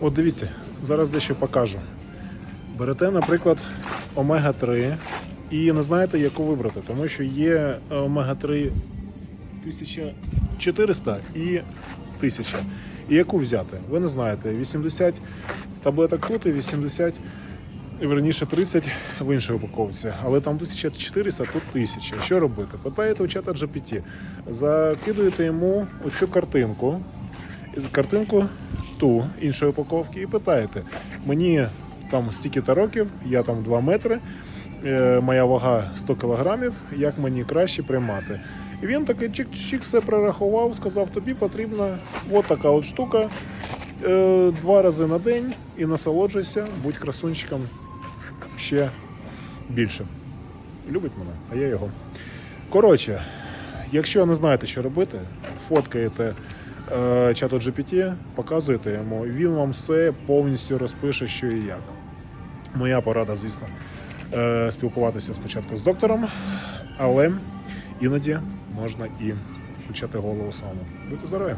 От дивіться, зараз дещо покажу. Берете, наприклад, омега-3 і не знаєте, яку вибрати, тому що є омега-3 1400 і 1000. І яку взяти? Ви не знаєте. 80 таблеток тут і 80, верніше 30 в іншій упаковці. Але там 1400, тут 1000. Що робити? Питаєте у чата GPT, закидуєте йому оцю картинку, картинку ту іншої упаковки і питаєте, мені там стільки-то років, я там 2 метри, е, моя вага 100 кілограмів, як мені краще приймати. І він такий чик-чик все прорахував, сказав, тобі потрібна от така от штука е, два рази на день і насолоджуйся, будь красунчиком ще більше. Любить мене, а я його. Коротше, якщо не знаєте, що робити, фоткаєте чату GPT, показуєте йому, і він вам все повністю розпише, що і як. Моя порада, звісно, е, спілкуватися спочатку з доктором, але іноді можна і включати голову самому. Будьте здорові!